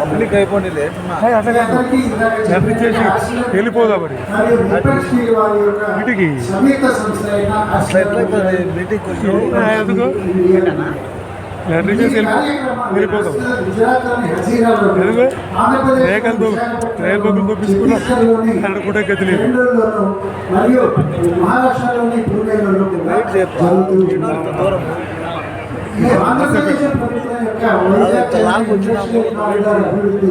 Public అయిపోయింది అట్లా కాదు. జర్నీ చేసి వెళ్ళిపోదా మరి. ఇంటికి అట్లా ఎట్లయితే మీటింగ్ వెళ్ళిపోతాం. అక్కడ కూడా ఆంధ్రప్రదేశ్ ప్రభుత్వం యొక్క అభివృద్ధి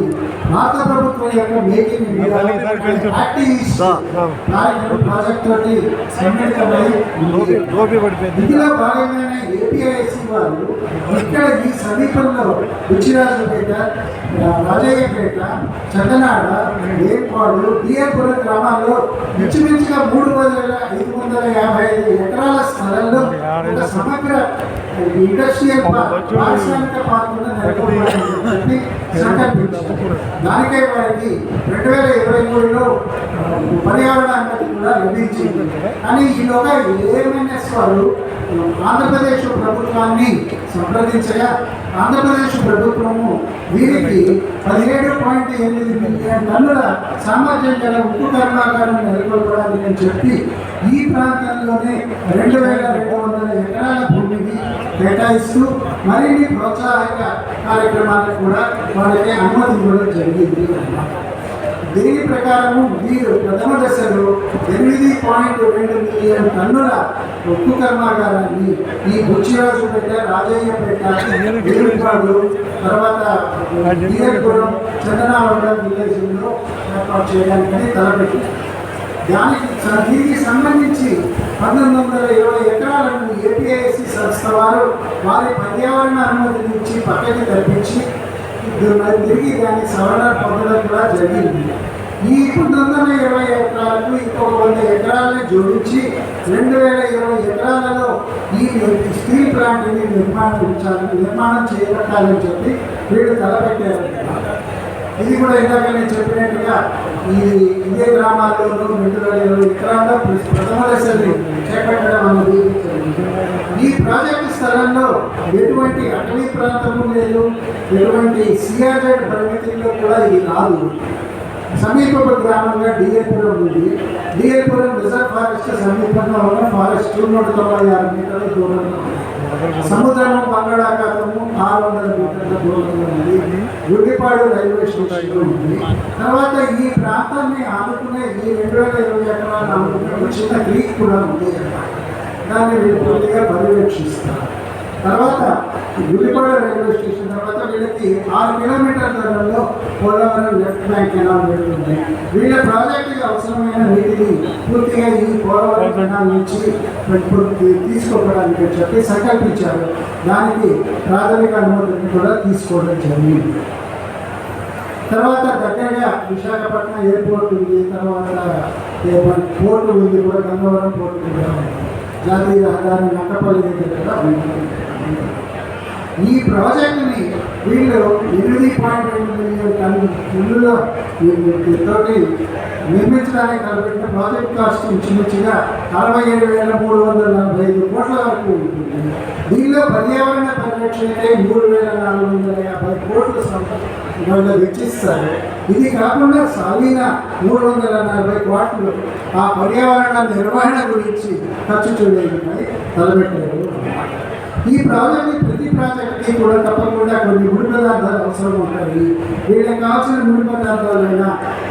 ప్రభుత్వం యొక్క మేకింగ్ ప్రాజెక్ట్ తోటి సంఘటితమై ఇందులో భాగంగానే వారు ఇక్కడ ఈ సమీపంలో రుచిరాజుపేట రాజయ్యపేట చందనాడ ఏర్పాడు డిఎపురం గ్రామాల్లో ఇంచుమించుగా మూడు వందల ఐదు వందల యాభై ఐదు ఎకరాల స్థలంలో ఒక సమగ్ర ఇండస్ట్రియల్ పారిశ్రామిక నెలకొల్పాలని సంకల్పించారు. దానికై వారికి రెండు వేల ఇరవై మూడులో పర్యావరణ అనుమతి కూడా లభించింది. కానీ ఈలోగా ఏఎంఎన్ఎస్ వారు ఆంధ్రప్రదేశ్ ప్రభుత్వాన్ని సంప్రదించగా ఆంధ్రప్రదేశ్ ప్రభుత్వము వీరికి పదిహేడు పాయింట్ ఎనిమిది మిలియన్ టన్నుల సామర్థ్యం గల ఉక్కు కర్మాగారం నెలకొల్పడానికి అని చెప్పి ఈ ప్రాంతంలోనే రెండు వేల రెండు వందల ఎకరాల భూమిని కేటాయిస్తూ మరిన్ని ప్రోత్సాహక కార్యక్రమాలకు కూడా వాళ్ళకి అనుమతి ఇవ్వడం జరిగింది. దీని ప్రకారము వీరు ప్రథమ దశ పాయింట్ రెండు మిలియన్ టన్నుల ఉక్కు కర్మాగారాన్ని ఈ బుచ్చిరాజు పెట్ట రాజయ్యపేట వేరుపాడు తర్వాత బీరపురం చందనావడ విలేజ్లో ఏర్పాటు చేయడానికి తలపెట్టారు దానికి దీనికి సంబంధించి పంతొమ్మిది వందల ఇరవై ఎకరాలను ఏపీఐసి సంస్థ వారు వారి పర్యావరణ అనుమతి నుంచి పక్కకి తప్పించి తిరిగి దాన్ని సవరణ పొందడం కూడా జరిగింది. ఈ పంతొమ్మిది వందల ఇరవై ఎకరాలకు ఇంకొక వంద ఎకరాలు జోడించి రెండు వేల ఇరవై ఎకరాలలో ఈ స్టీల్ ప్లాంట్ని నిర్మాణించాలి నిర్మాణం చేపట్టాలని చెప్పి వీళ్ళు తలపెట్టారు. ఇది కూడా ఇందాక నేను చెప్పినట్టుగా ఈ ఇదే గ్రామాల్లోనూ రెండు వేల ఇరవై ఎకరాల్లో ప్రథమ దశని చేపట్టడం అనేది ఈ ప్రాజెక్టు స్థలంలో ఎటువంటి అటవీ ప్రాంతము లేదు ఎటువంటి సిఆర్జెడ్ పరిమితిలో కూడా ఇది రాదు. సమీప గ్రామంగా డిఎల్పురం ఉంది డిఎల్పురం రిజర్వ్ ఫారెస్ట్ సమీపంలో ఉన్న ఫారెస్ట్ నూట తొంభై ఆరు మీటర్ల దూరంలో సముద్రము బంగాళాఖాతము ఆరు వందల మీటర్ల దూరంలో ఉంది. గుడ్డిపాడు రైల్వే స్టేషన్ ఉంది. తర్వాత ఈ ప్రాంతాన్ని ఆదుకునే ఈ రెండు వేల ఇరవై ఎకరాలు ఆదుకునే చిన్న క్రీక్ కూడా ఉంది. దాన్ని వీళ్ళు పూర్తిగా పర్యవేక్షిస్తారు తర్వాత గుడిపాడ రైల్వే స్టేషన్ తర్వాత వీళ్ళకి ఆరు కిలోమీటర్ల దూరంలో పోలవరం లెఫ్ట్ బ్యాంక్ కెనాల్ పెడుతుంది వీళ్ళ ప్రాజెక్టుకి అవసరమైన నీటిని పూర్తిగా ఈ పోలవరం కెనాల్ నుంచి పూర్తి తీసుకోవడానికి అని చెప్పి సంకల్పించారు. దానికి ప్రాథమిక అనుమతిని కూడా తీసుకోవడం జరిగింది. తర్వాత దగ్గరగా విశాఖపట్నం ఎయిర్పోర్ట్ ఉంది తర్వాత పోర్టు ఉంది కూడా గంగవరం పోర్టు కూడా ఉంది. జాతీయ రహదారి నక్కపల్లి దగ్గర ఈ ప్రాజెక్టుని వీళ్ళు ఎనిమిది పాయింట్ రెండు మిలియన్ టన్ను ఇల్లులో తోటి నిర్మించడానికి తలపెట్టిన ప్రాజెక్ట్ కాస్ట్ ఇంచుమించుగా అరవై ఏడు వేల మూడు వందల నలభై ఐదు కోట్ల వరకు ఉంటుంది. దీనిలో పర్యావరణ పరిరక్షణకై మూడు వేల నాలుగు వందల యాభై కోట్లు వాళ్ళు వెచ్చిస్తారు. ఇది కాకుండా సాలీన మూడు వందల నలభై కోట్లు ఆ పర్యావరణ నిర్వహణ గురించి ఖర్చు చేయడానికి తలపెట్టారు ఈ ప్రాజెక్ట్ ప్రాజెక్ట్కి కూడా తప్పకుండా కొన్ని ముడి పదార్థాలు అవసరం ఉంటాయి వీళ్ళకి కావాల్సిన ముడి పదార్థాలైనా